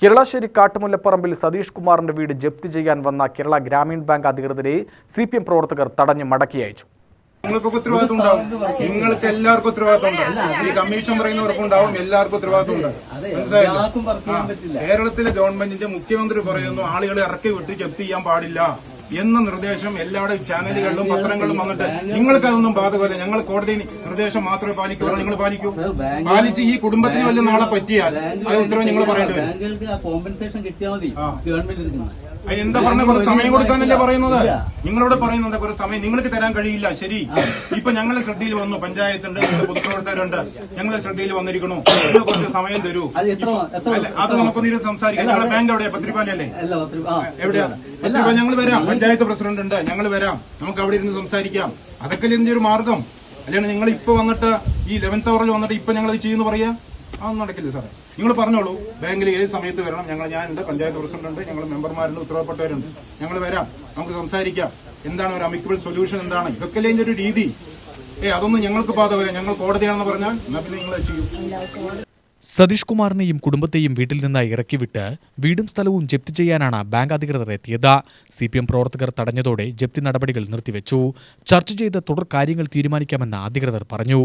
കിരളശ്ശേരി കാട്ടുമുല്ലപ്പറമ്പിൽ സതീഷ് കുമാറിന്റെ വീട് ജപ്തി ചെയ്യാൻ വന്ന കേരള ഗ്രാമീൺ ബാങ്ക് അധികൃതരെ സി പി എം പ്രവർത്തകർ തടഞ്ഞു മടക്കി അയച്ചു. നിങ്ങൾക്കൊക്കെ ഉത്തരവാദിത്വം ഉണ്ടാവും. നിങ്ങൾക്ക് എല്ലാവർക്കും ഉത്തരവാദിത്വം ഉണ്ടാവും ഈ കമ്മീഷൻ പറയുന്നവർക്കും ഉണ്ടാവും. എല്ലാവർക്കും ഉത്തരവാദിത്വം ഉണ്ടാവും മനസ്സിലായില്ലേ? കേരളത്തിലെ ഗവൺമെന്റിന്റെ മുഖ്യമന്ത്രി പറയുന്നു ആളുകളെ ഇറക്കി വിട്ട് ജപ്തി ചെയ്യാൻ പാടില്ല. എന്ന നിർദ്ദേശം എല്ലാവരുടെ ചാനലുകളിലും പത്രങ്ങളിലും വന്നിട്ട് നിങ്ങൾക്ക് അതൊന്നും ബാധകമല്ല. ഞങ്ങൾ കോടതി നിർദ്ദേശം മാത്രമേ പാലിക്കൂ. നിങ്ങൾ പാലിക്കൂ. പാലിച്ച് ഈ കുടുംബത്തിന് വല്ല നാളെ പറ്റിയാൽ അത് ഉത്തരവ് നിങ്ങൾ പറയേണ്ടത് കോമ്പൻസേഷൻ കിട്ടിയാൽ മതി. ഗവൺമെന്റ് എന്താ പറഞ്ഞ കുറച്ച് സമയം കൊടുക്കാനല്ലേ പറയുന്നത്? നിങ്ങളോട് പറയുന്നുണ്ട് കുറെ സമയം. നിങ്ങൾക്ക് തരാൻ കഴിയില്ല. ശരി. ഇപ്പൊ ഞങ്ങളെ ശ്രദ്ധയിൽ വന്നു. പഞ്ചായത്തുണ്ട് പൊതുപ്രവർത്തകരുണ്ട്. ഞങ്ങളെ ശ്രദ്ധയിൽ വന്നിരിക്കണു നിങ്ങൾ കുറച്ച് സമയം തരൂ. അത് നമുക്കൊന്നിരുന്ന് അത് സംസാരിക്കാം. ഞങ്ങളുടെ ബാങ്ക് എവിടെയാ? പത്രിപ്പാലല്ലേ ആ എവിടെയാ? പത്രിപ്പാല ഞങ്ങൾ വരാം. പഞ്ചായത്ത് പ്രസിഡന്റ് ഉണ്ട്. ഞങ്ങൾ വരാം. നമുക്ക് അവിടെ ഇരുന്ന് സംസാരിക്കാം. അതൊക്കെ ഇതിന്റെ ഒരു മാർഗം. അല്ലാണ്ട് നിങ്ങൾ ഇപ്പൊ വന്നിട്ട് ഈ ലെവൻത്ത് അവറിൽ വന്നിട്ട് ഇപ്പൊ ഞങ്ങൾ ഇത് ചെയ്യുന്നു പറയാ? അതൊന്നും നടക്കില്ല സാറേ. നിങ്ങൾ പറഞ്ഞോളൂ. ബാങ്കിൽ ഏത് സമയത്ത് വരണം? ഞങ്ങൾ ഞാനുണ്ട് പഞ്ചായത്ത് പ്രസിഡന്റ് ഉണ്ട് ഞങ്ങൾ മെമ്പർമാരുണ്ട് ഉത്തരവാദപ്പെട്ടവരുണ്ട് ഞങ്ങൾ വരാം. നമുക്ക് സംസാരിക്കാം. എന്താണ് ഒരു അമിക്കബിൾ സൊല്യൂഷൻ എന്താണ്? ഇതൊക്കെ ഇതിന്റെ ഒരു രീതി. ഏ അതൊന്നും ഞങ്ങൾക്ക് ബാധകമില്ല ഞങ്ങൾ കോടതിയാണെന്ന് പറഞ്ഞാൽ എന്നാ പിന്നെ നിങ്ങൾ ചെയ്യും. സതീഷ് കുമാറിനെയും കുടുംബത്തെയും വീട്ടിൽ നിന്ന് ഇറക്കിവിട്ട് വീടും സ്ഥലവും ജപ്തി ചെയ്യാനാണ് ബാങ്ക് അധികൃതർ എത്തിയത്. സി പി എം പ്രവർത്തകർ തടഞ്ഞതോടെ ജപ്തി നടപടികൾ നിർത്തിവെച്ചു. ചർച്ച ചെയ്ത് തുടർ കാര്യങ്ങൾ തീരുമാനിക്കാമെന്ന് അധികൃതർ പറഞ്ഞു.